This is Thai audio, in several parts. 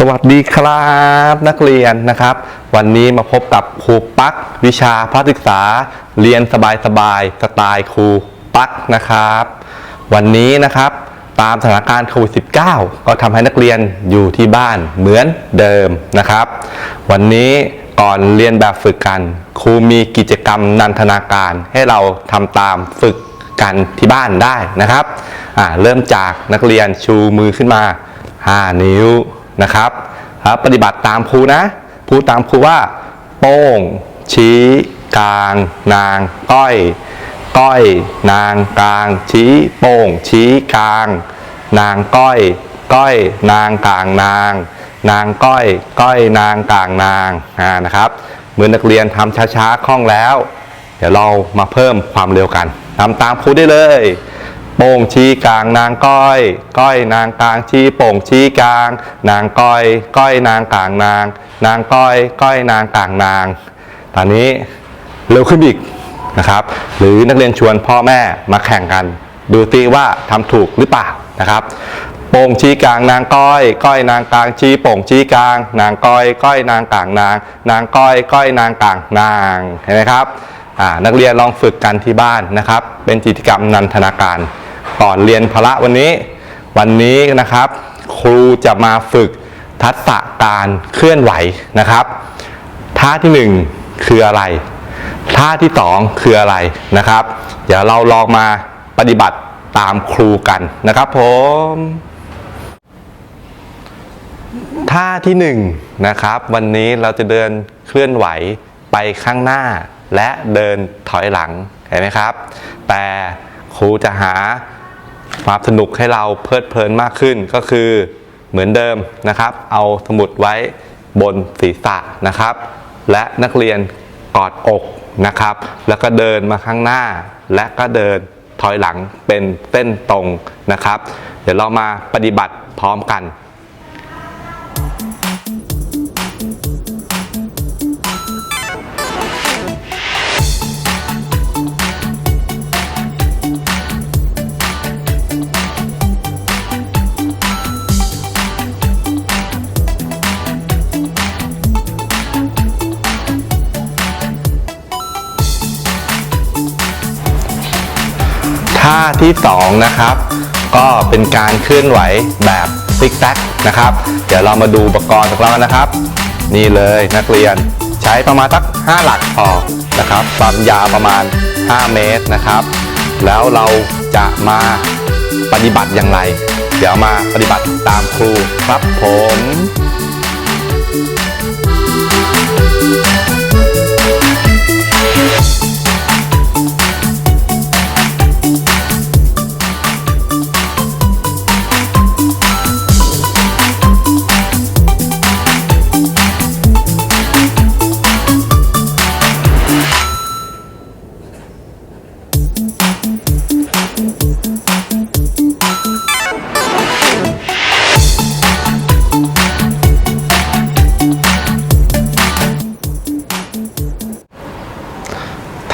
สวัสดีครับนักเรียนนะครับ วันนี้มาพบกับครูปักวิชาพระศึกษา เรียนสบายๆสไตล์ครูปักนะครับ วันนี้นะครับตามสถานการณ์โควิด -19 ก็ทำให้นักเรียนอยู่ที่บ้านเหมือนเดิมนะครับ วันนี้ก่อนเรียนแบบฝึกกันครูมีกิจกรรมนันทนาการให้เราทำตามฝึกกันที่บ้านได้นะครับอ่าเริ่มจากนักเรียนชูมือขึ้นมา 5 นิ้ว นะครับครับปฏิบัติตามครูนะพูตามครูว่าโป้ง ชี้ กลาง นาง ก้อย ก้อย นาง กลาง ชี้ โป้ง ชี้กลาง นางก้อย ก้อย นางกลางนาง นางก้อย ก้อยนางกลางนางอ่านะครับเมื่อนักเรียนทำช้าๆคล่องแล้ว เดี๋ยวเรามาเพิ่มความเร็วกันทำตามครูได้เลย โป่งชี้กลางนางก้อย ก้อยนางกลางชี้โป่งชี้กลาง นางก้อย ก้อยนางกลางนาง นางก้อย ก้อยนางกลางนาง ตอนนี้เร็วขึ้นอีกนะครับ หรือนักเรียนชวนพ่อแม่มาแข่งกัน ดูตีว่าทำถูกหรือเปล่านะครับโป่งชี้กลางนางก้อย ก้อยนางกลางชี้โป่งชี้กลาง นางก้อย ก้อยนางกลางนาง นางก้อย ก้อยนางกลางนางเห็นไหมครับนักเรียนลองฝึกกันที่บ้านนะครับ เป็นกิจกรรมนันทนาการ ก่อนเรียนพละวันนี้ วันนี้นะครับ ครูจะมาฝึกทักษะการเคลื่อนไหวนะครับ ท่าที่หนึ่งคืออะไร ท่าที่สองคืออะไรนะครับ เดี๋ยวเราลองมาปฏิบัติตามครูกันนะครับผมท่าที่หนึ่งนะครับ วันนี้เราจะเดินเคลื่อนไหวไปข้างหน้า และเดินถอยหลังเห็นไหมครับ แต่ครูจะหา ความสนุกให้เราเพลิดเพลินมากขึ้นก็คือเหมือนเดิมนะครับ เอาสมุดไว้บนศีรษะนะครับ และนักเรียนกอดอกนะครับ แล้วก็เดินมาข้างหน้า และก็เดินถอยหลังเป็นเส้นตรงนะครับ เดี๋ยวเรามาปฏิบัติพร้อมกัน ท่าที่สองนะครับ ก็เป็นการเคลื่อนไหวแบบซิกแซกนะครับ เดี๋ยวเรามาดูอุปกรณ์ของเรานนะครับ นี่เลยนักเรียนใช้ประมาณสัก 5 หลักพอนะครับความยาวประมาณ 5 เมตรนะครับ แล้วเราจะมาปฏิบัติอย่างไร เดี๋ยวมาปฏิบัติตามครูครับผม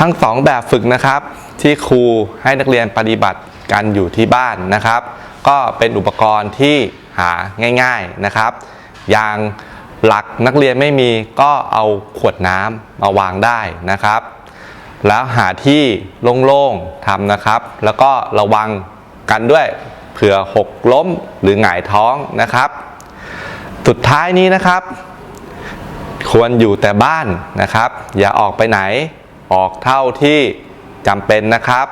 ทั้งสองแบบฝึกนะครับ ที่ครูให้นักเรียนปฏิบัติกันอยู่ที่บ้านนะครับ ก็เป็นอุปกรณ์ที่หาง่าย ๆนะครับ อย่างหลักนักเรียนไม่มีก็เอาขวดน้ำมาวางได้นะครับ แล้วหาที่โล่งๆทำนะครับ แล้วก็ระวังกันด้วยเผื่อหกล้มหรือหงายท้องนะครับ สุดท้ายนี้นะครับ ควรอยู่แต่บ้านนะครับ อย่าออกไปไหน ออกเท่าที่จำเป็นนะครับ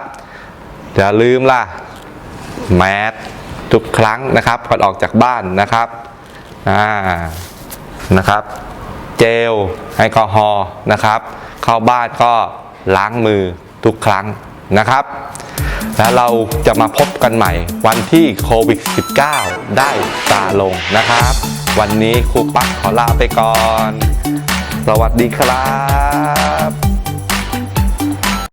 อย่าลืมล่ะแมสทุกครั้งนะครับก่อนออกจากบ้านนะครับอ่านะครับ เจลแอลกอฮอล์นะครับ เข้าบ้านก็ล้างมือทุกครั้งนะครับ แล้วเราจะมาพบกันใหม่วันที่โควิด -19 ได้ซาลงนะครับ วันนี้ครูปั๊กขอลาไปก่อน สวัสดีครับ